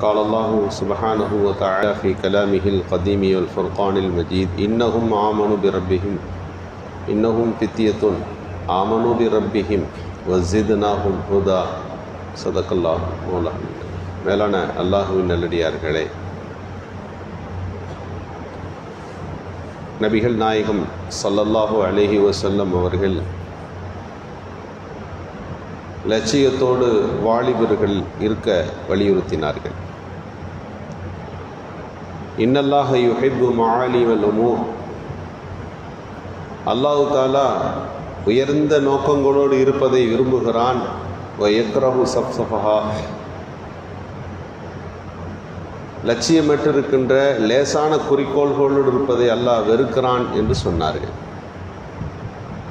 قال الله سبحانه وتعالى في كلامه القديم والفرقان المجيد إنهم آمنوا بربهم إنهم فتية آمنوا بربهم وزدناهم هدى صدق الله مولانا மேலான அல்லாஹுவின் நல்லடியார்களே நபிகள் நாயகம் ஸல்லல்லாஹு அலைஹி வஸல்லம் அவர்கள் லட்சியத்தோடு வாலிபர்கள் இருக்க வலியுறுத்தினார்கள் இன்னல்லாக யுஹிப்பு மஆலிவல் உமூர். அல்லாஹு தாலா உயர்ந்த நோக்கங்களோடு இருப்பதை விரும்புகிறான். வயக்ரஹு சப்சஃபஹா லட்சியமற்றிருக்கின்ற லேசான குறிக்கோள்களோடு இருப்பதை அல்லாஹ் வெறுக்கிறான் என்று சொன்னார்கள்.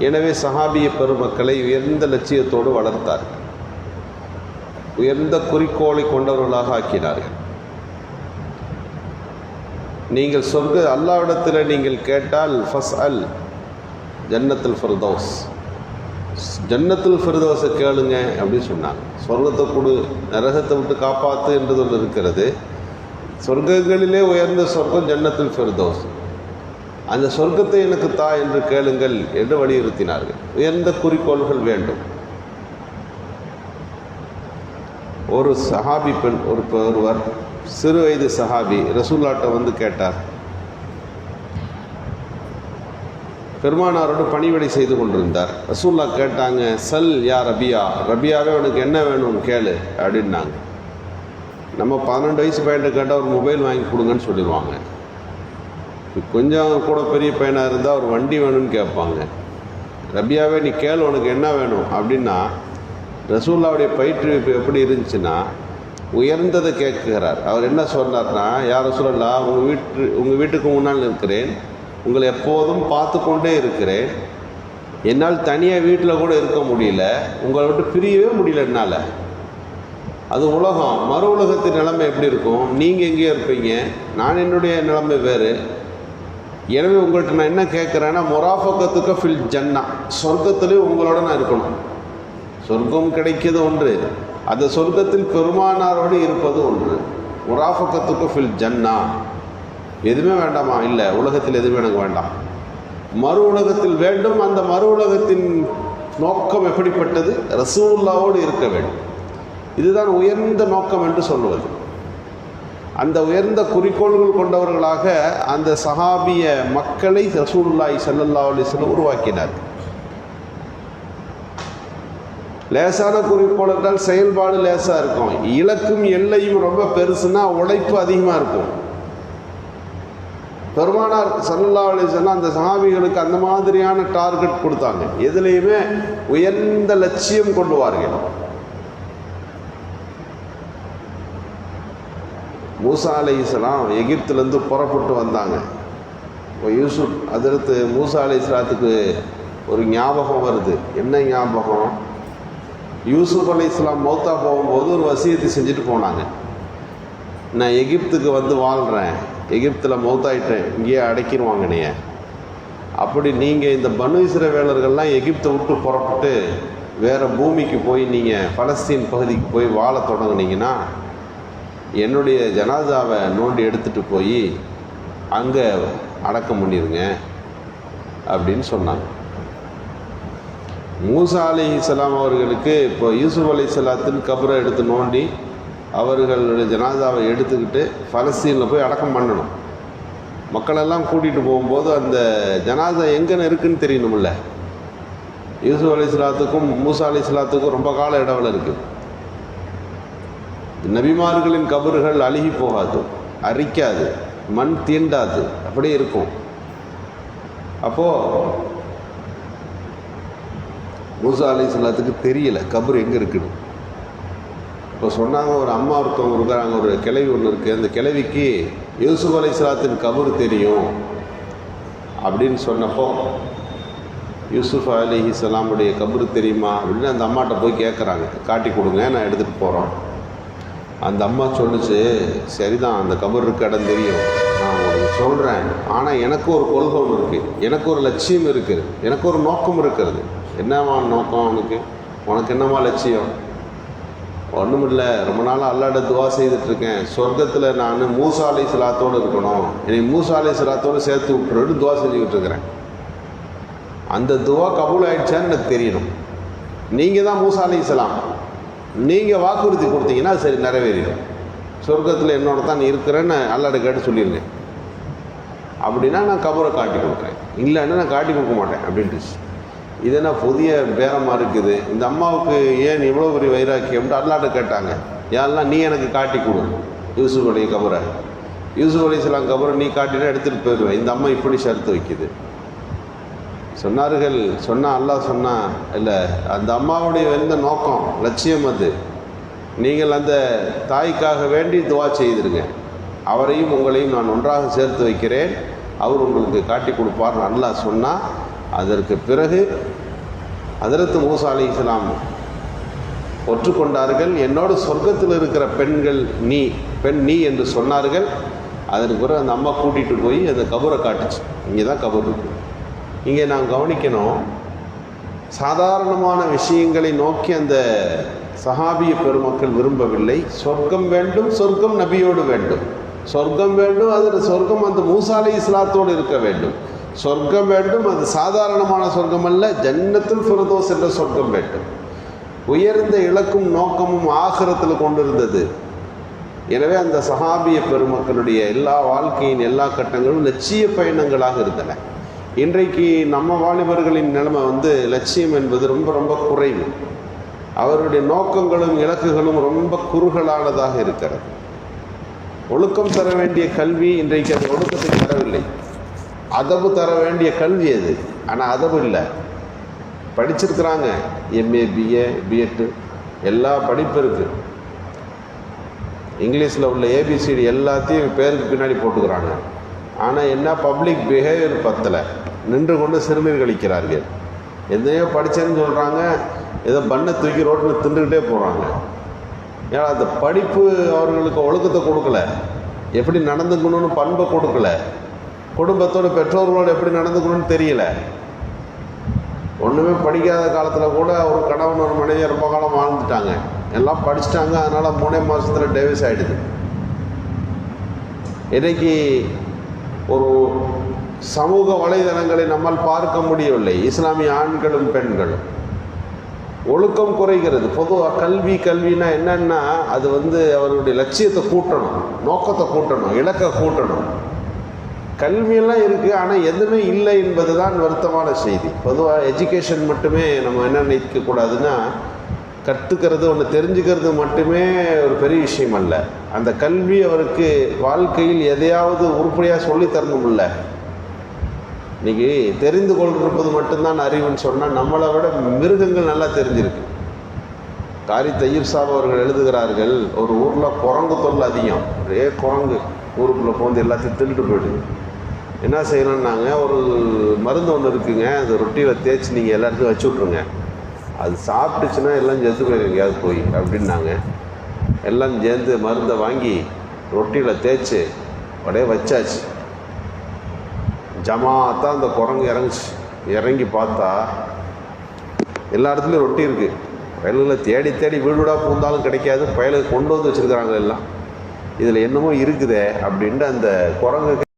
எனவே சஹாபிய பெருமக்களை உயர்ந்த லட்சியத்தோடு வளர்த்தார்கள். உயர்ந்த குறிக்கோளை கொண்டவர்களாக ஆக்கினார்கள். நீங்கள் சொர்க்க அல்லாவிடத்தில் நீங்கள் கேட்டால் ஃபஸ் அல் ஜன்னத்தில் ஃபிர்தோஸ். ஜன்னத்தில் ஃபிர்தோஸை கேளுங்க அப்படின்னு சொன்னாங்க சொர்க்கத்தை கொடு நரகத்தை விட்டு காப்பாற்று என்றது ஒன்று இருக்கிறது. சொர்க்கங்களிலே உயர்ந்த சொர்க்கம் ஜன்னத்தில் ஃபிர்தோஸ். அந்த சொர்க்கத்தை எனக்கு தா என்று கேளுங்கள் என்று வலியுறுத்தினார்கள். உயர்ந்த குறிக்கோள்கள் வேண்டும். ஒரு சஹாபி பெண் ஒரு ஒருவர் சிறு வயது சஹாபி ரசூல்லாட்ட வந்து கேட்டார். பெருமானாரோடு பணிவிடை செய்து கொண்டிருந்தார். ரசூல்லா கேட்டாங்க சல் யா ரபியா ரபியாவே உனக்கு என்ன வேணும் கேளு அப்படின்னாங்க. நம்ம பன்னெண்டு வயசு பையன்கிட்ட கேட்டால் ஒரு மொபைல் வாங்கி கொடுங்கன்னு சொல்லிடுவாங்க. கொஞ்சம் கூட பெரிய பையனாக இருந்தால் ஒரு வண்டி வேணும்னு கேட்பாங்க. ரபியாவே நீ கேளு உனக்கு என்ன வேணும்? அப்படின்னா ரசூல்லாவுடைய பயிற்றுவிப்பு எப்படி இருந்துச்சுன்னா உயர்ந்ததை கேட்குகிறார் அவர் என்ன சொன்னார்னா யார் சொல்லலாம் உங்கள் வீட்டு உங்கள் வீட்டுக்கு முன்னால் இருக்கிறேன் உங்களை எப்போதும் பார்த்து கொண்டே இருக்கிறேன். என்னால் தனியாக வீட்டில் கூட இருக்க முடியல. உங்களை விட்டு பிரியவே முடியல என்னால். அது உலகம். மறு உலகத்தின் நிலைமை எப்படி இருக்கும்? நீங்கள் எங்கேயோ இருப்பீங்க? நான் என்னுடைய நிலைமை வேறு. எனவே உங்கள்கிட்ட நான் என்ன கேட்குறேன்னா மொராஃபக்கத்துக்கு ஃபில் ஜன்னா. சொர்க்கத்துலேயும் உங்களோட நான் இருக்கணும். சொர்க்கம் கிடைக்கிறது ஒன்று. அந்த சொர்க்கத்தில் பெருமானாரோடு இருப்பது ஒன்று. முராஃபக்கத்துக்கு ஃபில் ஜன்னா. எதுவுமே வேண்டாமா? இல்லை உலகத்தில் எதுவுமே எனக்கு வேண்டாம். மறு உலகத்தில் வேண்டும். அந்த மறு உலகத்தின் நோக்கம் எப்படிப்பட்டது? ரசூல்லாவோடு இருக்க வேண்டும். இதுதான் உயர்ந்த நோக்கம் என்று சொல்லுவது. அந்த உயர்ந்த குறிக்கோள்கள் கொண்டவர்களாக அந்த சஹாபிய மக்களை ரசூல்லாய் சல்லல்லா அலிஸ்லம் உருவாக்கினார் லேசான குறிக்கோள் என்றால் செயல்பாடு லேசாக இருக்கும். இலக்கும் எல்லையும் ரொம்ப பெருசுன்னா உழைப்பு அதிகமாக இருக்கும். பெருமானார் சல்லல்லா அலிஸ்லாம் அந்த சஹாபிகளுக்கு அந்த மாதிரியான டார்கெட் கொடுத்தாங்க. எதுலேயுமே உயர்ந்த லட்சியம் கொண்டுவார்கள் மூசா அலை இஸ்லாம் எகிப்துலேருந்து புறப்பட்டு வந்தாங்க. இப்போ யூசுப் அதற்கு மூசா அலி இஸ்லாத்துக்கு ஒரு ஞாபகம் வருது. என்ன ஞாபகம்? யூசுப் அலி இஸ்லாம் மௌத்தா போகும்போது ஒரு வசியத்தை செஞ்சுட்டு போனாங்க. நான் எகிப்துக்கு வந்து வாழ்கிறேன் எகிப்தில் மௌத்தாயிட்டேன். இங்கேயே அடைக்கிடுவாங்க நீ அப்படி நீங்கள் இந்த பனு இஸ்ரவேலர்கள்லாம் எகிப்தை விட்டு புறப்பட்டு வேறு பூமிக்கு போய் நீங்கள் பலஸ்தீன் பகுதிக்கு போய் வாழ தொடங்குனீங்கன்னா என்னுடைய ஜனாதாவை நோண்டி எடுத்துகிட்டு போய் அங்கே அடக்கம் பண்ணிடுங்க அப்படின்னு சொன்னாங்க. மூசா அலி இஸ்லாம் அவர்களுக்கு இப்போ யூசுப் அலி இஸ்லாத்தின் கபரை எடுத்து நோண்டி அவர்களுடைய ஜனாதாவை எடுத்துக்கிட்டு பலஸ்தீனில் போய் அடக்கம் பண்ணணும். மக்களெல்லாம் கூட்டிகிட்டு போகும்போது அந்த ஜனாதா எங்கே இருக்குன்னு தெரியணும்ல? யூசுப் அலி இஸ்லாத்துக்கும் மூசா அலி இஸ்லாத்துக்கும் ரொம்ப கால இடவில் இருக்குது நபிமார்களின் கபறுகள் அழுகி போகாது அரிக்காது மண் தீண்டாது அப்படியே இருக்கும். அப்போது மூசா அலி சொல்லாத்துக்கு தெரியலை கபர் எங்கே இருக்குன்னு இப்போ சொன்னாங்க ஒரு அம்மா ஒருத்தவங்க இருக்கிறாங்க ஒரு கிளவி ஒன்று இருக்குது அந்த கிளவிக்கு யூசுப் அலி சலாத்தின் கபர் தெரியும் அப்படின்னு சொன்னப்போ யூசுஃப் அலி இஸ்லாமுடைய கபரு தெரியுமா அப்படின்னு அந்த அம்மாட்ட போய் கேட்குறாங்க காட்டி கொடுங்க நான் எடுத்துகிட்டு போகிறோம் அந்த அம்மா சொல்லிச்சு சரிதான் அந்த கபர் இருக்க இடம் தெரியும். நான் உங்களுக்கு சொல்கிறேன் ஆனால் எனக்கு ஒரு கொள்கை ஒன்று இருக்குது எனக்கு ஒரு லட்சியம் இருக்குது எனக்கு ஒரு நோக்கம் இருக்கிறது. என்னவா நோக்கம் அவனுக்கு? உனக்கு என்னவா லட்சியம்? ஒன்றும் இல்லை ரொம்ப நாளாக அல்லாட துவா செய்துட்ருக்கேன். சொர்க்கத்தில் நான் மூசாலை சிலாத்தோடு இருக்கணும். என்னை மூசாலை சிலாத்தோடு சேர்த்து விட்டுருன்னு துவா செஞ்சுக்கிட்டு இருக்கிறேன் அந்த துவா கபூல் ஆயிடுச்சான்னு எனக்கு தெரியணும். நீங்கள் தான் மூசாலை சலாம் நீங்கள் வாக்குறுதி கொடுத்தீங்கன்னா அது சரி நிறைவேறிடும். சொர்க்கத்தில் என்னோட தான் நீ இருக்கிறேன்னு அல்லாட கேட்டு சொல்லியிருந்தேன். அப்படின்னா நான் கபரை காட்டி கொடுக்குறேன். இல்லைன்னா நான் காட்டி கொடுக்க மாட்டேன் அப்படின்ட்டு. இது என்ன புதிய பேரமாக இருக்குது? இந்த அம்மாவுக்கு ஏன் இவ்வளோ பெரிய வைராக்கியம்னு அல்லாட்ட கேட்டாங்க. யாரெல்லாம் நீ எனக்கு காட்டி கொடு. யூசுஃப் அலி கபரை. யூசுஃப் அலி இஸ்லாம் கபரை நீ காட்டினா எடுத்துகிட்டு போயிடுவேன் இந்த அம்மா இப்படி ஷர்த்து வைக்குது. சொன்னார்கள் சொன்னா அல்லாஹ் சொன்னா இல்லை அந்த அம்மாவுடைய எந்த நோக்கம் லட்சியம் அது. நீங்கள் அந்த தாய்க்காக வேண்டி துவா செய்திருங்க. அவரையும் உங்களையும் நான் ஒன்றாக சேர்த்து வைக்கிறேன். அவர் உங்களுக்கு காட்டி கொடுப்பார் அல்லாஹ் சொன்னால் அதற்கு பிறகு அதிரத்து மூசா அலி இஸ்லாம் ஒற்றுக்கொண்டார்கள். என்னோடு சொர்க்கத்தில் இருக்கிற பெண்கள் நீ பெண் நீ என்று சொன்னார்கள். அதற்கு பிறகு அந்த அம்மா கூட்டிகிட்டு போய் அந்த கபரை காட்டுச்சு. இங்கே தான் கபர் இருக்கு. இங்கே நான் கவனிக்கணும் சாதாரணமான விஷயங்களை நோக்கி அந்த சஹாபிய பெருமக்கள் விரும்பவில்லை. சொர்க்கம் வேண்டும் சொர்க்கம் நபியோடு வேண்டும். சொர்க்கம் வேண்டும் அதில் சொர்க்கம் அந்த மூசாலை இஸ்லாத்தோடு இருக்க வேண்டும். சொர்க்கம் வேண்டும் அது சாதாரணமான சொர்க்கம் அல்ல ஜன்னத்துல் ஃபிரதோஸ் என்ற சொர்க்கம் வேண்டும். உயர்ந்த இலக்கும் நோக்கமும் ஆகரத்தில் கொண்டிருந்தது. எனவே அந்த சஹாபிய பெருமக்களுடைய எல்லா வாழ்க்கையின் எல்லா கட்டங்களும் லட்சிய பயணங்களாக இருந்தன. இன்றைக்கு நம்ம வாலிபர்களின் நிலைமை வந்து லட்சியம் என்பது ரொம்ப ரொம்ப குறைவு. அவருடைய நோக்கங்களும் இலக்குகளும் ரொம்ப குறுகலானதாக இருக்கிறது. ஒழுக்கம் தர வேண்டிய கல்வி இன்றைக்கு அந்த ஒழுக்கத்தை தரவில்லை அதவு தர வேண்டிய கல்வி அது ஆனால் அதவு இல்லை. படிச்சிருக்கிறாங்க. எம்ஏ பிஏ பிஎட்டு எல்லா படிப்பு இருக்குது இங்கிலீஷில் உள்ள ஏபிசிடி எல்லாத்தையும் பேருக்கு பின்னாடி போட்டுக்கிறாங்க. ஆனால் என்ன பப்ளிக் பிஹேவியர் பத்தில். நின்று கொண்டு சிறுநீர் கழிக்கிறார்கள். எதையோ படித்தேன்னு சொல்கிறாங்க ஏதோ பண்ணை தூக்கி ரோட்டில் தின்றுக்கிட்டே போகிறாங்க ஏன்னா அந்த படிப்பு அவர்களுக்கு ஒழுக்கத்தை கொடுக்கல. எப்படி நடந்துக்கணும்னு பண்பை கொடுக்கல. குடும்பத்தோட பெற்றோர்களோடு எப்படி நடந்துக்கணும்னு தெரியல. ஒன்றுமே படிக்காத காலத்தில் கூட ஒரு கணவன் ஒரு மனைவி ரொம்ப காலம் வாழ்ந்துட்டாங்க. எல்லாம் படிச்சிட்டாங்க அதனால் மூணே மாதத்தில் டேவிஸ் ஆகிடுது இன்றைக்கி ஒரு சமூக வலைதளங்களை நம்மால் பார்க்க முடியவில்லை. இஸ்லாமிய ஆண்களும் பெண்களும். ஒழுக்கம் குறைகிறது. பொதுவாக கல்வி கல்வினா என்னன்னா அது வந்து அவர்களுடைய லட்சியத்தை கூட்டணும் நோக்கத்தை கூட்டணும் இலக்கை கூட்டணும். கல்வியெல்லாம் இருக்குது ஆனால் எதுவுமே இல்லை என்பது தான் வருத்தமான செய்தி. பொதுவாக எஜுகேஷன் மட்டுமே நம்ம என்ன நினைக்கக்கூடாதுன்னா கற்றுக்கிறது ஒன்று தெரிஞ்சுக்கிறது மட்டுமே ஒரு பெரிய விஷயம் அல்ல. அந்த கல்வி அவருக்கு வாழ்க்கையில் எதையாவது உருப்படியாக சொல்லித் தரணும்ல. இன்னைக்கு தெரிந்து கொண்டிருப்பது மட்டும்தான் அறிவுன்னு சொன்னால் நம்மளை விட மிருகங்கள் நல்லா தெரிஞ்சிருக்கு. காரி தயிர் சாப் அவர்கள் எழுதுகிறார்கள் ஒரு ஊரில் குரங்கு தொல்லை அதிகம். ஒரே குரங்கு ஊருக்குள்ளே போந்து எல்லாத்தையும் திருட்டு போயிடுது. என்ன செய்யணும்னாங்க ஒரு மருந்து ஒன்று இருக்குங்க. அந்த ரொட்டியில் தேய்ச்சி நீங்கள் எல்லாத்தையும் வச்சு விட்ருங்க அது சாப்பிட்டுச்சுன்னா எல்லாம் செத்து போயிருங்க எங்கேயாவது போய் அப்படின்னாங்க. எல்லாம் சேர்ந்து மருந்தை வாங்கி ரொட்டியில் தேய்ச்சி அப்படியே வச்சாச்சு. ஜமாத்தான் அந்த குரங்கு இறங்குச்சு. இறங்கி பார்த்தா எல்லா இடத்துலையும் ரொட்டி இருக்குது வயலில் தேடி தேடி வீடு வீடாக பூந்தாலும் கிடைக்காது. பயலுக்கு கொண்டு வந்து வச்சுருக்கிறாங்க எல்லாம். இதில் என்னமோ இருக்குதே அப்படின்ட்டு அந்த குரங்கு